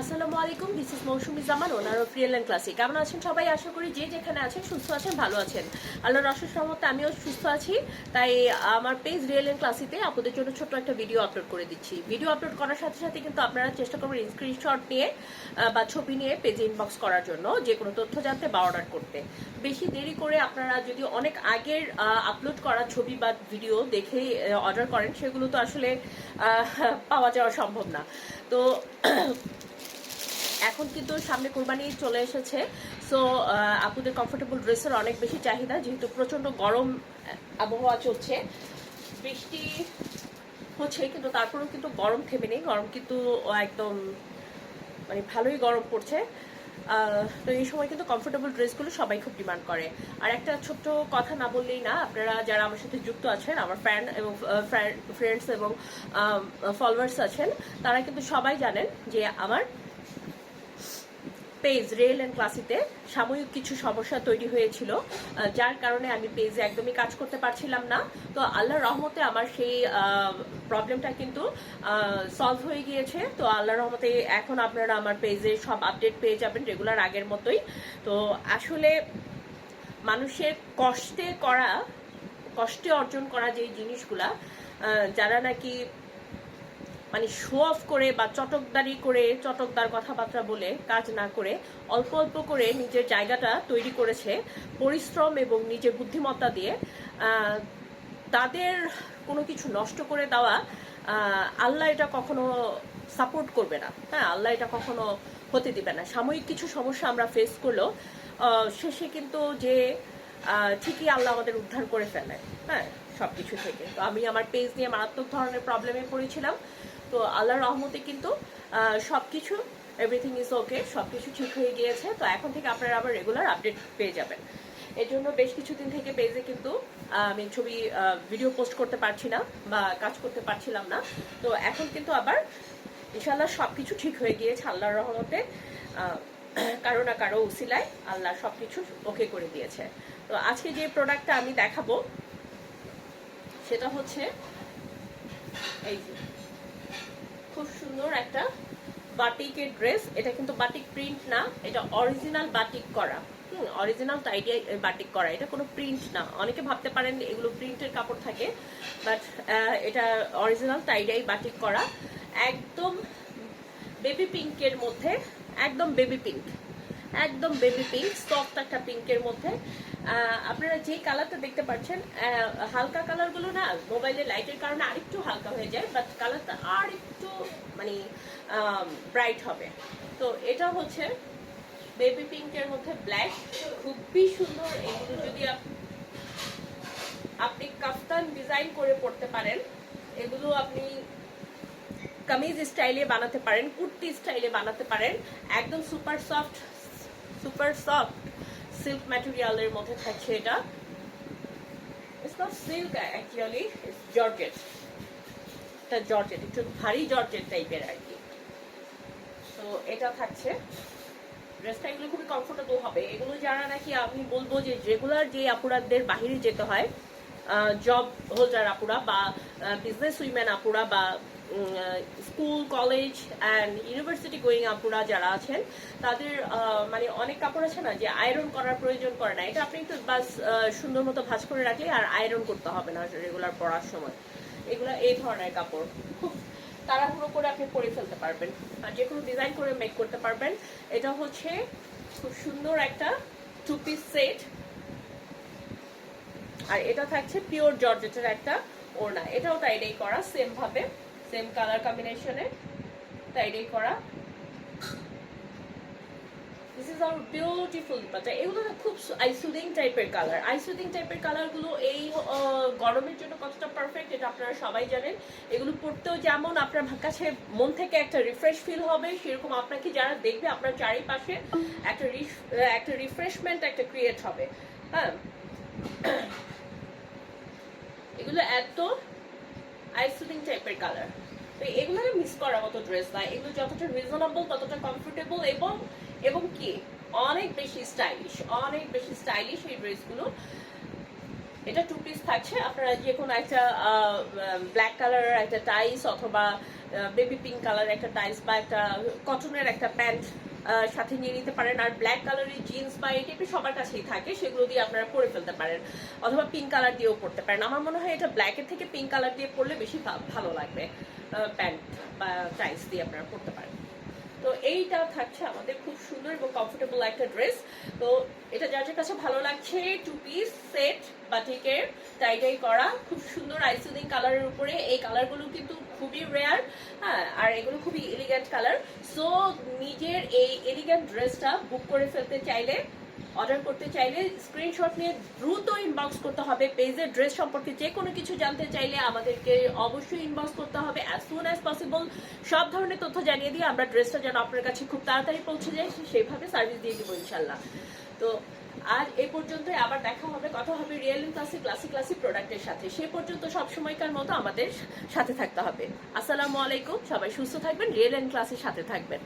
আসসালামু আলাইকুম this is Mousumi Zaman owner of real and classic কেমন আছেন সবাই? আশা করি যে যেখানে আছেন, সুস্থ আছেন, ভালো আছেন। আল্লাহর অশেষ রহমতে আমিও সুস্থ আছি। তাই আমার পেজ রিয়েল অ্যান্ড ক্লাসিতে আপনাদের জন্য ছোট্ট একটা ভিডিও আপলোড করে দিচ্ছি। ভিডিও আপলোড করার সাথে সাথে কিন্তু আপনারা চেষ্টা করবেন স্ক্রিনশট নিয়ে বা ছবি নিয়ে পেজে ইনবক্স করার জন্য, যে কোনো তথ্য জানতে বা অর্ডার করতে। বেশি দেরি করে আপনারা যদি অনেক আগের আপলোড করা ছবি বা ভিডিও দেখে অর্ডার করেন, সেগুলো তো আসলে পাওয়া যাওয়া সম্ভব না। তো এখন কিন্তু সামনে কোরবানি চলে এসেছে। সো আপুদের কমফোর্টেবল ড্রেসের অনেক বেশি চাহিদা, যেহেতু প্রচণ্ড গরম আবহাওয়া চলছে। বৃষ্টি হচ্ছে, কিন্তু তারপরেও কিন্তু গরম থেমে নেই। গরম কিন্তু একদম মানে ভালোই গরম পড়ছে। তো এই সময় কিন্তু কমফোর্টেবল ড্রেসগুলো সবাই খুব ডিমান্ড করে। আর একটা ছোট্ট কথা না বললেই না, আপনারা যারা আমার সাথে যুক্ত আছেন, আমার ফ্রেন্ড এবং ফ্রেন্ডস এবং ফলোয়ার্স আছেন, তারা কিন্তু সবাই জানেন যে আমার পেজ রেল অ্যান্ড ক্লাসিতে সাময়িক কিছু সমস্যা তৈরি হয়েছিল। যার কারণে আমি পেজে একদমই কাজ করতে পারছিলাম না। তো আল্লাহর রহমতে আমার সেই প্রবলেমটা কিন্তু সলভ হয়ে গিয়েছে। তো আল্লাহর রহমতে এখন আপনারা আমার পেজে সব আপডেট পেয়ে যাবেন রেগুলার আগের মতোই। তো আসলে মানুষের কষ্টে করা, কষ্টে অর্জন করা যে জিনিসগুলা যারা নাকি মানে শো অফ করে বা চটকদারি করে, চটকদার কথাবার্তা বলে কাজ না করে অল্প অল্প করে নিজের জায়গাটা তৈরি করেছে পরিশ্রম এবং নিজের বুদ্ধিমত্তা দিয়ে। তাদের কোনো কিছু নষ্ট করে দেওয়া আল্লাহ এটা কখনো সাপোর্ট করবে না। হ্যাঁ আল্লাহ এটা কখনো হতে দিবে না। সাময়িক কিছু সমস্যা আমরা ফেস করলেও শেষে কিন্তু যে ঠিকই আল্লাহ আমাদের উদ্ধার করে ফেলে। হ্যাঁ সবকিছু থেকে। তো আমি আমার পেজ নিয়ে মারাত্মক ধরনের প্রবলেমে পড়েছিলাম। তো আল্লাহর রহমতে কিন্তু সব কিছু এভরিথিং ইজ ওকে সবকিছু ঠিক হয়ে গিয়েছে। তো এখন থেকে আপনারা আবার রেগুলার আপডেট পেয়ে যাবেন। এর জন্য বেশ কিছুদিন থেকে পেজে কিন্তু আমি ছবি ভিডিও পোস্ট করতে পারছি না বা কাজ করতে পারছিলাম না। তো এখন কিন্তু আবার ইনশাল্লাহ সব কিছু ঠিক হয়ে গিয়েছে আল্লাহর রহমতে। কারও না কারও উসিলায় আল্লাহ সবকিছু ওকে করে দিয়েছে। তো আজকে যে প্রোডাক্টটা আমি দেখাবো, সেটা হচ্ছে এই যে, খুব সুন্দর একটা বাটিকের ড্রেস এটা কিন্তু বাটিক প্রিন্ট না, এটা অরিজিনাল বাটিক করা। হুম অরিজিনাল টাইডিয়া বাটিক করা। এটা কোনো প্রিন্ট না। অনেকে ভাবতে পারেন এগুলো প্রিন্টের কাপড় থাকে বাট এটা অরিজিনাল টাইডাই বাটিক করা। একদম বেবি পিঙ্কের মধ্যে একদম বেবি পিঙ্ক একদম বেবি পিঙ্ক সফট একটা পিঙ্কের মধ্যে। আপনারা যে কালারটা দেখতে পাচ্ছেন হালকা কালারগুলো না মোবাইলের লাইটের কারণে আরেকটু হালকা হয়ে যায় বাট কালারটা আর একটু মানে ব্রাইট হবে। তো এটা হচ্ছে বেবি পিঙ্কের মধ্যে ব্ল্যাক খুবই সুন্দর এগুলো যদি আপ- আপনি কাফতান ডিজাইন করে পড়তে পারেন, এগুলো আপনি কামিজ স্টাইলে বানাতে পারেন, কুর্তি স্টাইলে বানাতে পারেন। একদম super soft super soft silk ম্যাটেরিয়ালের মধ্যে থাকছে এটা। It's not silk actually it's georgette এটা জর্জেট একটু ভারী জর্জেট টাইপের আর কি। তো এটা থাকছে। ড্রেসটা এগুলো খুবই কমফোর্টেবল হবে। এগুলো যারা নাকি আমি বলব যে রেগুলার যে আপুরাদের বাহিরে যেতে হয় জব হোল্ডার আপুরা বা বিজনেস উইমেন আপুরা বা school, college and university going আপুরা যারা আছেন, তাদের মানে অনেক কাপড় আছে না, যে আয়রন করার প্রয়োজন পড়ে না। এটা আপনি একটু বাস সুন্দর মতো ভাঁজ করে রাখলে আর আয়রন করতে হবে না রেগুলার পরার সময়। এগুলো এই ধরনের কাপড়। খুব তাড়াহুড়ো করে আপনি পরে ফেলতে পারবেন। আর যে কোনো ডিজাইন করে মেক করতে পারবেন। এটা হচ্ছে খুব সুন্দর একটা টু পিস সেট আর এটা থাকছে পিওর জর্জেটের একটা ওড়না। এটাও টাইডাই করা সেম ভাবে। সেম কালার কম্বিনেশনে টাইডাই করা। This is our beautiful dupatta এগুলো খুব আইসুদিং টাইপের কালার আইসুদিং টাইপের কালারগুলো এই গরমের জন্য কতটা পারফেক্ট এটা আপনারা সবাই জানেন। এগুলো পড়তেও যেমন আপনার কাছে মন থেকে একটা রিফ্রেশ ফিল হবে, সেরকম আপনাকে যারা দেখবে আপনার চারিপাশে একটা একটা রিফ্রেশমেন্ট একটা ক্রিয়েট হবে। হ্যাঁ? এগুলো এত আইসুদিং টাইপের কালার তো এগুলো মিস করার মতো ড্রেস না। এগুলো যতটা রিজনেবল ততটা কমফোর্টেবল এবং এবং কি? অনেক বেশি স্টাইলিশ অনেক বেশি স্টাইলিশ এই ড্রেসগুলো এটা টু পিস থাকছে। আপনারা যে কোনো একটা ব্ল্যাক কালারের একটা টাইস অথবা বেবি পিঙ্ক কালার একটা টাইলস বা একটা কটনের একটা প্যান্ট সাথে নিয়ে নিতে পারেন। আর ব্ল্যাক কালারের জিন্স বা এই টাইপের সবার কাছেই থাকে, সেগুলো দিয়ে আপনারা পরে ফেলতে পারেন। অথবা পিঙ্ক কালার দিয়েও পরতে পারেন। আমার মনে হয় এটা ব্ল্যাকের থেকে পিঙ্ক কালার দিয়ে পরলে বেশি ভালো লাগবে প্যান্ট বা টাইস দিয়ে আপনারা পরতে পারেন। তো এইটা থাকছে আমাদের খুব সুন্দর এবং কমফোর্টেবল একটা ড্রেস তো এটা যার যার কাছে ভালো লাগছে টু পিস সেট বাটিকের টাইটাই করা, খুব সুন্দর আইসুদিং কালারের উপরে। এই কালারগুলো কিন্তু খুবই রেয়ার হ্যাঁ আর এগুলো খুবই এলিগ্যান্ট কালার সো নিজের এই এলিগ্যান্ট ড্রেসটা বুক করে ফেলতে চাইলে অর্ডার করতে চাইলে স্ক্রিনশট নিয়ে দ্রুত ইনবক্স করতে হবে পেজের ড্রেস সম্পর্কে যে কোনো কিছু জানতে চাইলে আমাদেরকে অবশ্যই ইনবক্স করতে হবে। অ্যাজ সুন অ্যাজ পসিবল সব ধরনের তথ্য জানিয়ে দিয়ে আমরা ড্রেসটা যেন আপনার কাছে খুব তাড়াতাড়ি পৌঁছে যায়, সেইভাবে সার্ভিস দিয়ে দিব ইনশাল্লাহ তো আজ এ পর্যন্তই আবার দেখা হবে, কথা হবে রিয়েল ক্লাসিক ক্লাসিক ক্লাসিক প্রোডাক্টের সাথে। সে পর্যন্ত সব সময়কার মতো আমাদের সাথে থাকতে হবে। আসসালামু আলাইকুম, সবাই সুস্থ থাকবেন রিয়েল এন্ড ক্লাসের সাথে থাকবেন।